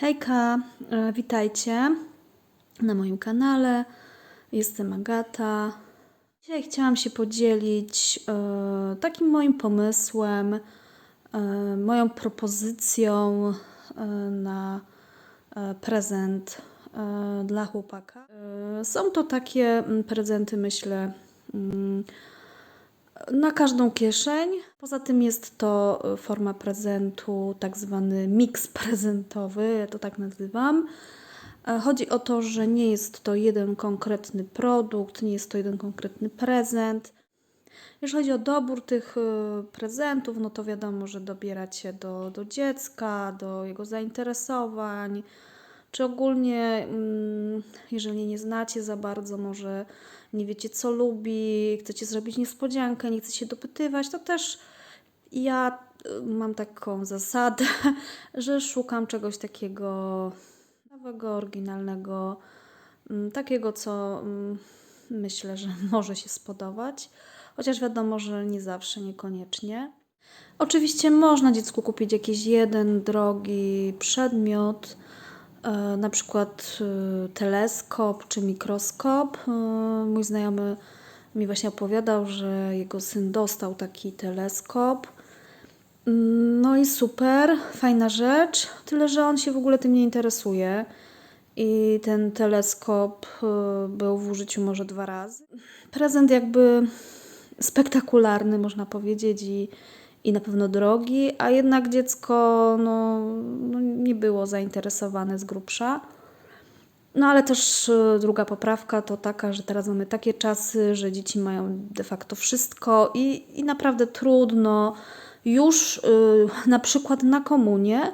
Hejka, e, witajcie na moim kanale. Jestem Agata. Dzisiaj chciałam się podzielić e, takim moim pomysłem, e, moją propozycją na prezent dla chłopaka. Są to takie mm, prezenty, myślę, mm, na każdą kieszeń. Poza tym jest to y, forma prezentu, tak zwany miks prezentowy, ja to tak nazywam. E, Chodzi o to, że nie jest to jeden konkretny produkt, nie jest to jeden konkretny prezent. Jeżeli chodzi o dobór tych y, prezentów, no to wiadomo, że dobierać się do, do dziecka, do jego zainteresowań, czy ogólnie, mm, jeżeli nie znacie za bardzo, może nie wiecie co lubi, chcecie zrobić niespodziankę, nie chcecie się dopytywać, to też ja y, mam taką zasadę, że szukam czegoś takiego nowego, oryginalnego, mm, takiego, co mm, myślę, że może się spodobać. Chociaż wiadomo, że nie zawsze, niekoniecznie. Oczywiście można dziecku kupić jakiś jeden drogi przedmiot, na przykład e, teleskop czy mikroskop. E, Mój znajomy mi właśnie opowiadał, że jego syn dostał taki teleskop. Mm, No i super, fajna rzecz, tyle że on się w ogóle tym nie interesuje. I ten teleskop był w użyciu może dwa razy. Prezent jakby spektakularny, można powiedzieć, i, i na pewno drogi, a jednak dziecko no, no, nie było zainteresowane z grubsza. No ale też y, druga poprawka to taka, że teraz mamy takie czasy, że dzieci mają de facto wszystko i, i naprawdę trudno już y, na przykład na komunie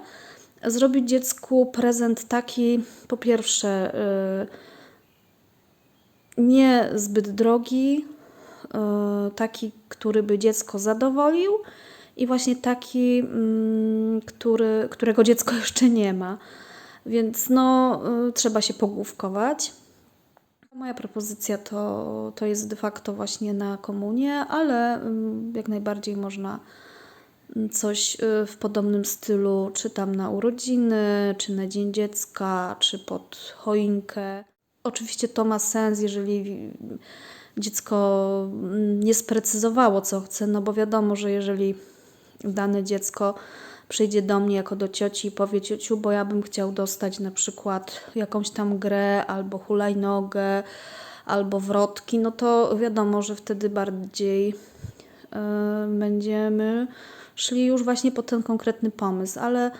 zrobić dziecku prezent taki, po pierwsze, y, nie zbyt drogi, y, taki, który by dziecko zadowolił i właśnie taki, mm, który, którego dziecko jeszcze nie ma. Więc no, y, trzeba się pogłówkować. Moja propozycja to, to jest de facto właśnie na komunię, ale mm, jak najbardziej można mm, coś y, w podobnym stylu, czy tam na urodziny, czy na Dzień Dziecka, czy pod choinkę. Oczywiście to ma sens, jeżeli dziecko mm, nie sprecyzowało, co chce, no bo wiadomo, że jeżeli dane dziecko przyjdzie do mnie jako do cioci i powie ciociu, bo ja bym chciał dostać na przykład jakąś tam grę albo hulajnogę, albo wrotki, no to wiadomo, że wtedy bardziej e, będziemy szli już właśnie po ten konkretny pomysł, ale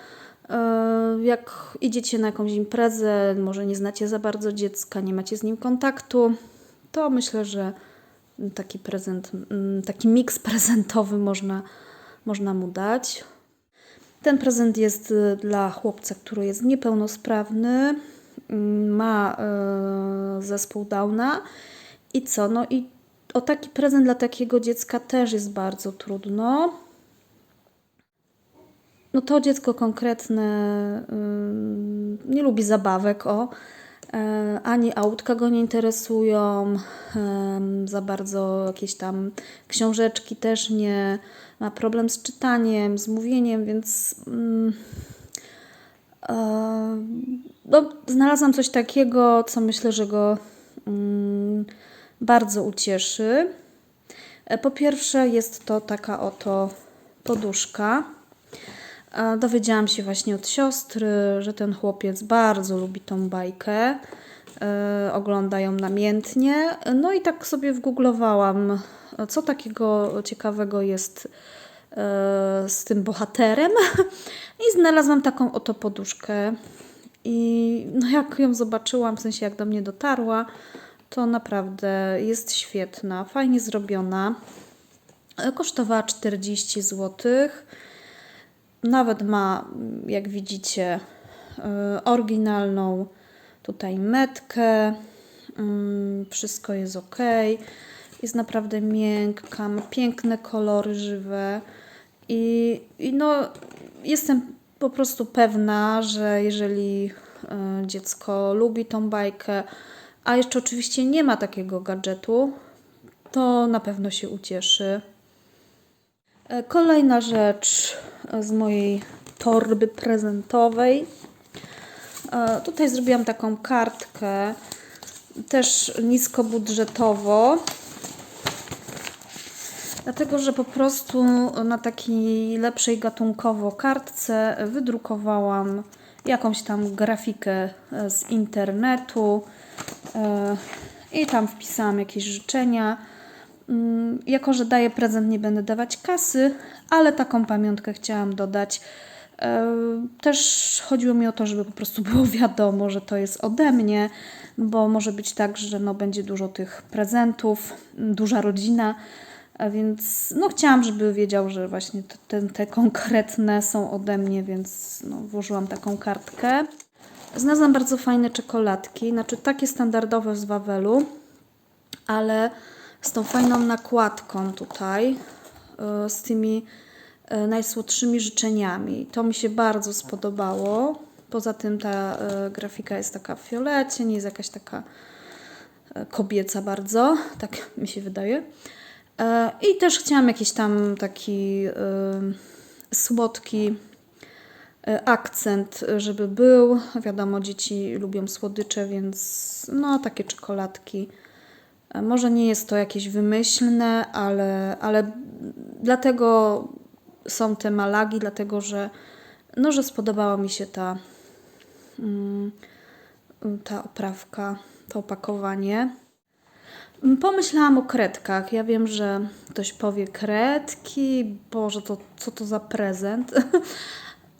e, jak idziecie na jakąś imprezę, może nie znacie za bardzo dziecka, nie macie z nim kontaktu, to myślę, że taki prezent, taki miks prezentowy można, można mu dać. Ten prezent jest y, dla chłopca, który jest niepełnosprawny, mm, ma y, zespół Downa i co? No i o taki prezent dla takiego dziecka też jest bardzo trudno. No to dziecko konkretne nie lubi zabawek, o. E, ani autka go nie interesują, za bardzo jakieś tam książeczki też nie. Ma problem z czytaniem, z mówieniem, więc mm, e, no, znalazłam coś takiego, co myślę, że go mm, bardzo ucieszy. E, Po pierwsze, jest to taka oto poduszka. E, Dowiedziałam się właśnie od siostry, że ten chłopiec bardzo lubi tą bajkę. E, Ogląda ją namiętnie. No i tak sobie wgooglowałam, co takiego ciekawego jest e, z tym bohaterem. I znalazłam taką oto poduszkę. I no jak ją zobaczyłam, w sensie jak do mnie dotarła, to naprawdę jest świetna, fajnie zrobiona. E, Kosztowała 40 złotych. Nawet ma, jak widzicie, y, oryginalną tutaj metkę. Mm, Wszystko jest ok. Jest naprawdę miękka, ma piękne kolory żywe. I, i no, jestem po prostu pewna, że jeżeli y, dziecko lubi tą bajkę, a jeszcze oczywiście nie ma takiego gadżetu, to na pewno się ucieszy. E, Kolejna rzecz z mojej torby prezentowej E, Tutaj zrobiłam taką kartkę, też niskobudżetowo. Dlatego, że po prostu na takiej lepszej gatunkowo kartce wydrukowałam jakąś tam grafikę e, z internetu e, i tam wpisałam jakieś życzenia. Mm, Jako, że daję prezent, nie będę dawać kasy, ale taką pamiątkę chciałam dodać. E, Też chodziło mi o to, żeby po prostu było wiadomo, że to jest ode mnie, bo może być tak, że no, będzie dużo tych prezentów, duża rodzina, więc no, chciałam, żeby wiedział, że właśnie te, te konkretne są ode mnie, więc no, włożyłam taką kartkę. Znalazłam bardzo fajne czekoladki, znaczy takie standardowe z Wawelu, ale z tą fajną nakładką tutaj, y, z tymi y, najsłodszymi życzeniami. To mi się bardzo spodobało. Poza tym ta y, grafika jest taka w fiolecie, nie jest jakaś taka kobieca bardzo, tak mi się wydaje. E, I też chciałam jakiś tam taki słodki akcent, żeby był. Wiadomo, dzieci lubią słodycze, więc no takie czekoladki. Może nie jest to jakieś wymyślne, ale, ale dlatego są te malagi, dlatego że, no, że spodobała mi się ta, mm, ta oprawka, to opakowanie. Pomyślałam o kredkach. Ja wiem, że ktoś powie kredki, Boże, to co to za prezent?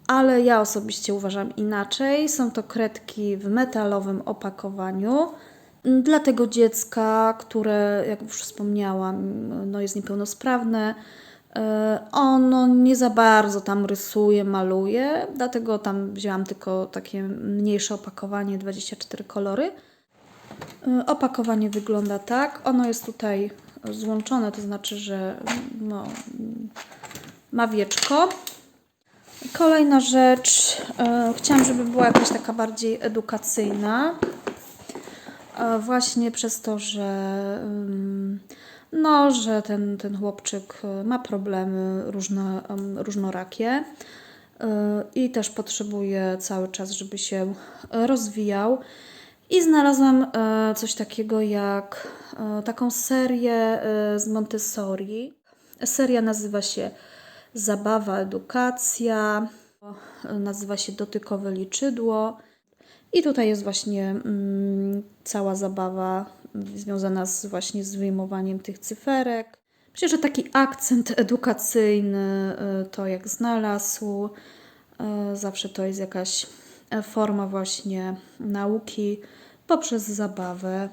Ale ja osobiście uważam inaczej. Są to kredki w metalowym opakowaniu. Dla tego dziecka, które, jak już wspomniałam, no jest niepełnosprawne, e, ono nie za bardzo tam rysuje, maluje, dlatego tam wzięłam tylko takie mniejsze opakowanie, 24 kolory. Y, Opakowanie wygląda tak. Ono jest tutaj złączone, to znaczy, że no, ma wieczko. Kolejna rzecz. e, Chciałam, żeby była jakaś taka bardziej edukacyjna. Właśnie przez to, że no, że ten, ten chłopczyk e, ma problemy różne, em, różnorakie e, i też potrzebuje cały czas, żeby się rozwijał. I znalazłam e, coś takiego jak taką serię z Montessori. Seria nazywa się Zabawa, edukacja, nazywa się Dotykowe liczydło. I tutaj jest właśnie mm, cała zabawa związana z, właśnie z wyjmowaniem tych cyferek. Myślę, że taki akcent edukacyjny e, to jak znalazł. E, Zawsze to jest jakaś forma właśnie nauki poprzez zabawę.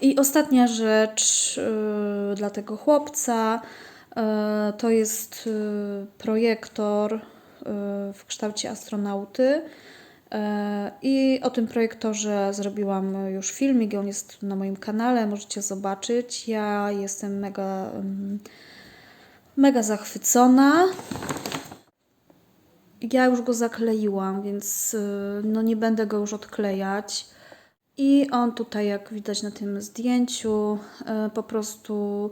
I ostatnia rzecz y, dla tego chłopca y, to jest y, projektor y, w kształcie astronauty. Y, I o tym projektorze zrobiłam już filmik, on jest na moim kanale, możecie zobaczyć. Ja jestem mega, mega zachwycona. Ja już go zakleiłam, więc y, no nie będę go już odklejać. I on tutaj, jak widać na tym zdjęciu, e, po prostu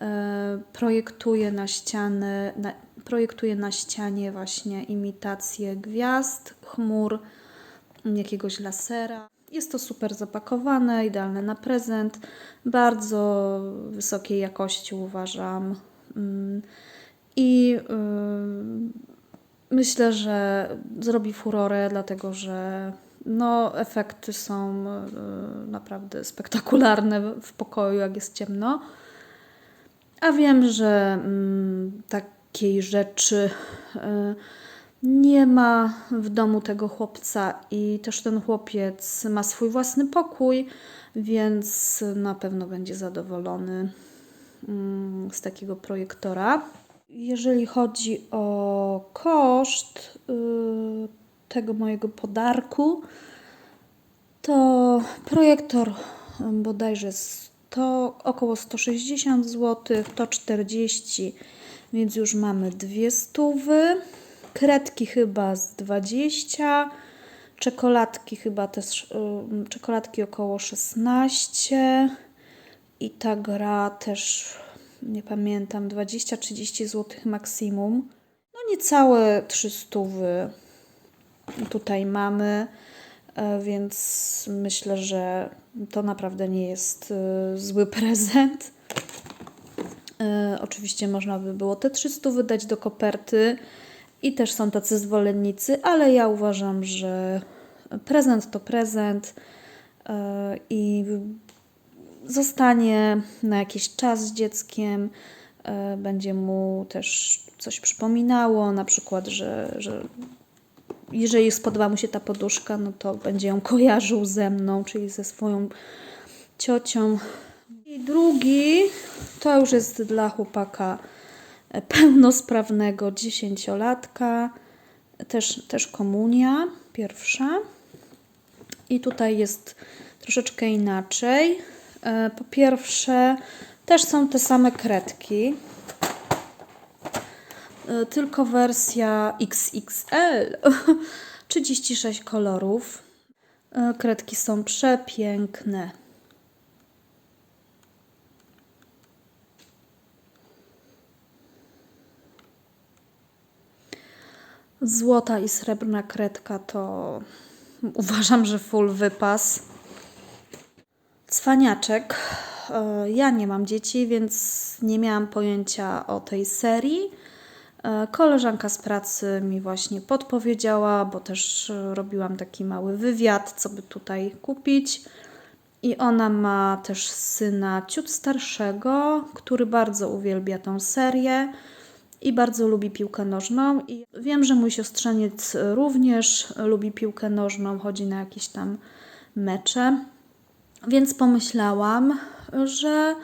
e, projektuje na ściany, na, projektuje na ścianie właśnie imitację gwiazd, chmur, jakiegoś lasera. Jest to super zapakowane, idealne na prezent, bardzo wysokiej jakości uważam. Mm, I ym, myślę, że zrobi furorę, dlatego że no, efekty są y, naprawdę spektakularne w pokoju, jak jest ciemno. A wiem, że mm, takiej rzeczy y, nie ma w domu tego chłopca i też ten chłopiec ma swój własny pokój, więc na pewno będzie zadowolony mm, z takiego projektora. Jeżeli chodzi o koszt y, tego mojego podarku, to projektor ym, bodajże 100, około 160 zł, to 40, więc już mamy dwie stówy. Kredki chyba z 20, czekoladki chyba też, czekoladki około 16 i ta gra też, nie pamiętam, 20-30 zł maksimum. No niecałe 300 tutaj mamy. e, więc myślę, że to naprawdę nie jest e, zły prezent. E, Oczywiście można by było te 300 wydać do koperty i też są tacy zwolennicy, ale ja uważam, że prezent to prezent e, i zostanie na jakiś czas z dzieckiem, e, będzie mu też coś przypominało, na przykład, że, że jeżeli spodoba mu się ta poduszka, no to będzie ją kojarzył ze mną, czyli ze swoją ciocią. I drugi to już jest dla chłopaka pełnosprawnego dziesięciolatka, też, też komunia pierwsza. I tutaj jest troszeczkę inaczej. E, Po pierwsze, też są te same kredki, e, tylko wersja XXL. 36 kolorów. E, Kredki są przepiękne. Złota i srebrna kredka to uważam, że full wypas. Cwaniaczek. E, Ja nie mam dzieci, więc nie miałam pojęcia o tej serii. E, Koleżanka z pracy mi właśnie podpowiedziała, bo też robiłam taki mały wywiad, co by tutaj kupić. I ona ma też syna ciut starszego, który bardzo uwielbia tą serię i bardzo lubi piłkę nożną. I wiem, że mój siostrzeniec również lubi piłkę nożną, chodzi na jakieś tam mecze. Więc pomyślałam, że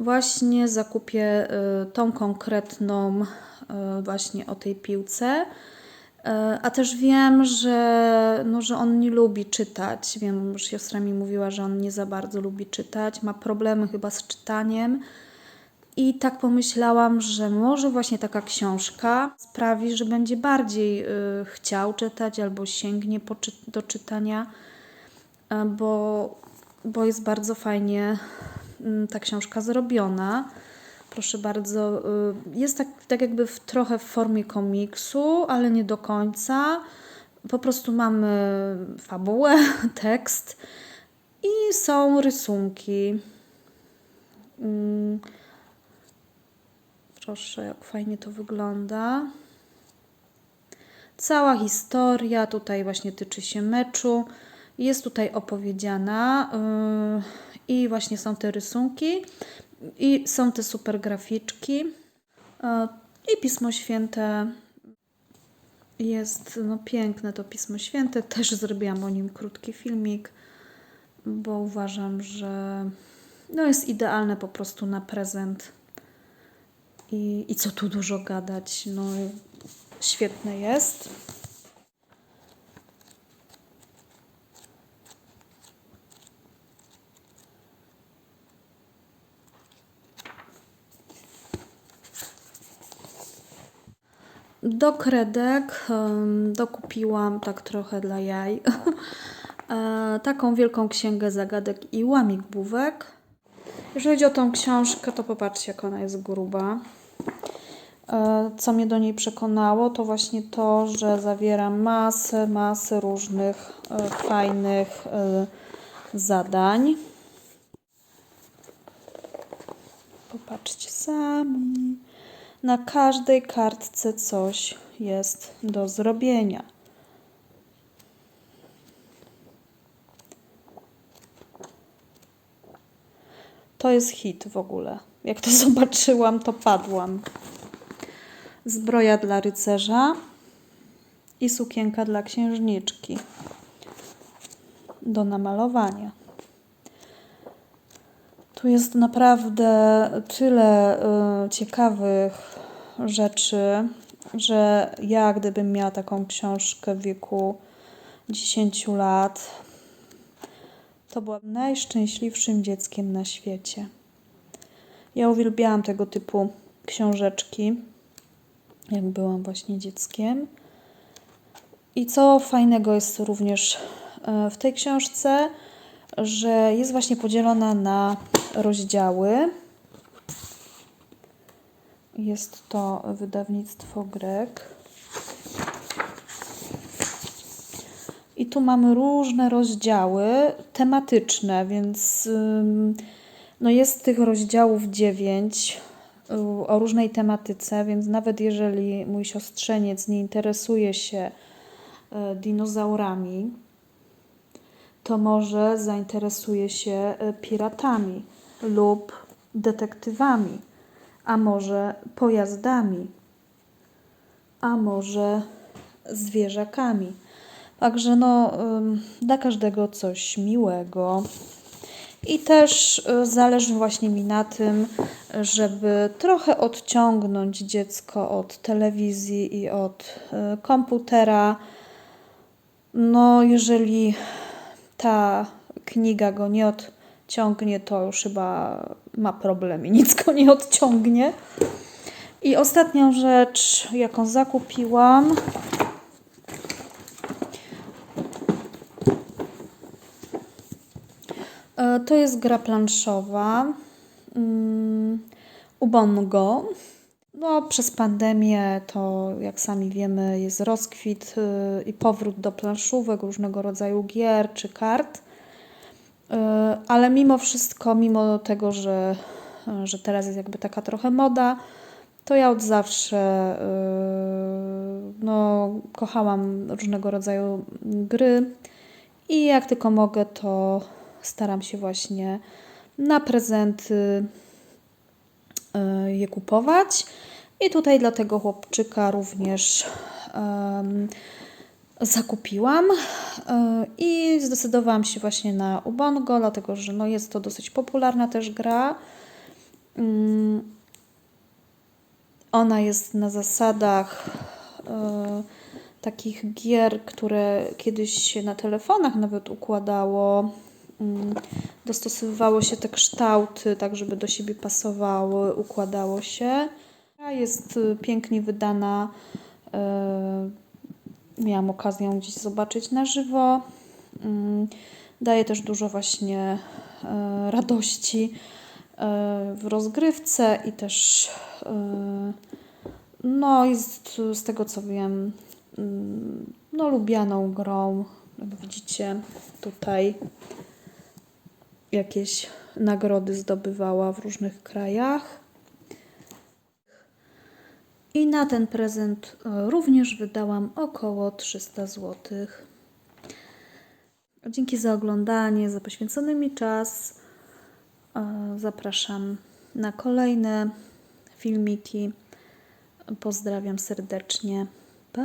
właśnie zakupię y, tą konkretną y, właśnie o tej piłce. Y, A też wiem, że, no, że on nie lubi czytać. Wiem, że siostra mi mówiła, że on nie za bardzo lubi czytać. Ma problemy chyba z czytaniem. I tak pomyślałam, że może właśnie taka książka sprawi, że będzie bardziej y, chciał czytać albo sięgnie czy- do czytania, e, bo, bo jest bardzo fajnie mm, ta książka zrobiona. Proszę bardzo, y, jest tak, tak jakby w, trochę w formie komiksu, ale nie do końca. Po prostu mamy fabułę, tekst i są rysunki. Mm, Proszę, jak fajnie to wygląda. Cała historia tutaj właśnie tyczy się meczu. Jest tutaj opowiedziana yy, i właśnie są te rysunki i są te super graficzki yy, i Pismo Święte jest no, piękne to Pismo Święte. Też zrobiłam o nim krótki filmik, bo uważam, że no, jest idealne po prostu na prezent. I, I co tu dużo gadać? No, świetne jest. Do kredek dokupiłam tak trochę dla jaj e, taką wielką księgę zagadek i łamigłówek. Jeżeli chodzi o tą książkę, to popatrzcie, jak ona jest gruba. E, Co mnie do niej przekonało, to właśnie to, że zawiera masę, masę różnych e, fajnych e, zadań. Popatrzcie sami. Na każdej kartce coś jest do zrobienia. To jest hit w ogóle. Jak to zobaczyłam, to padłam. Zbroja dla rycerza i sukienka dla księżniczki do namalowania. Tu jest naprawdę tyle y, ciekawych rzeczy, że ja, gdybym miała taką książkę w wieku 10 lat, to byłam najszczęśliwszym dzieckiem na świecie. Ja uwielbiałam tego typu książeczki, jak byłam właśnie dzieckiem. I co fajnego jest również e, w tej książce, że jest właśnie podzielona na rozdziały. Jest to wydawnictwo Grek. I tu mamy różne rozdziały tematyczne, więc no jest tych rozdziałów dziewięć o różnej tematyce, więc nawet jeżeli mój siostrzeniec nie interesuje się y, dinozaurami, to może zainteresuje się y, piratami lub detektywami, a może pojazdami, a może zwierzakami. Także no, dla każdego coś miłego. I też y, zależy właśnie mi na tym, żeby trochę odciągnąć dziecko od telewizji i od y, komputera. No, jeżeli ta kniga go nie odciągnie, to już chyba ma problem i nic go nie odciągnie. I ostatnią rzecz, jaką zakupiłam, To jest gra planszowa mm, Ubongo. No, przez pandemię to, jak sami wiemy, jest rozkwit y, i powrót do planszówek, różnego rodzaju gier czy kart. Y, Ale mimo wszystko, mimo tego, że, że teraz jest jakby taka trochę moda, to ja od zawsze y, no, kochałam różnego rodzaju gry i jak tylko mogę, to staram się właśnie na prezenty y, je kupować. I tutaj dla tego chłopczyka również em, zakupiłam y, i zdecydowałam się właśnie na Ubongo, dlatego że no jest to dosyć popularna też gra. Mm, Ona jest na zasadach e, takich gier, które kiedyś się na telefonach nawet układało. Mm, Dostosowywało się te kształty, tak żeby do siebie pasowały, układało się. Jest y, pięknie wydana. e, Miałam okazję ją gdzieś zobaczyć na żywo. Mm, Daje też dużo właśnie e, radości w rozgrywce i też no jest z tego co wiem mm, no lubianą grą. Jak widzicie tutaj jakieś nagrody zdobywała w różnych krajach. I na ten prezent e, również wydałam około 300 zł. Dzięki za oglądanie, za poświęcony mi czas. E, Zapraszam na kolejne filmiki. Pozdrawiam serdecznie. Pa!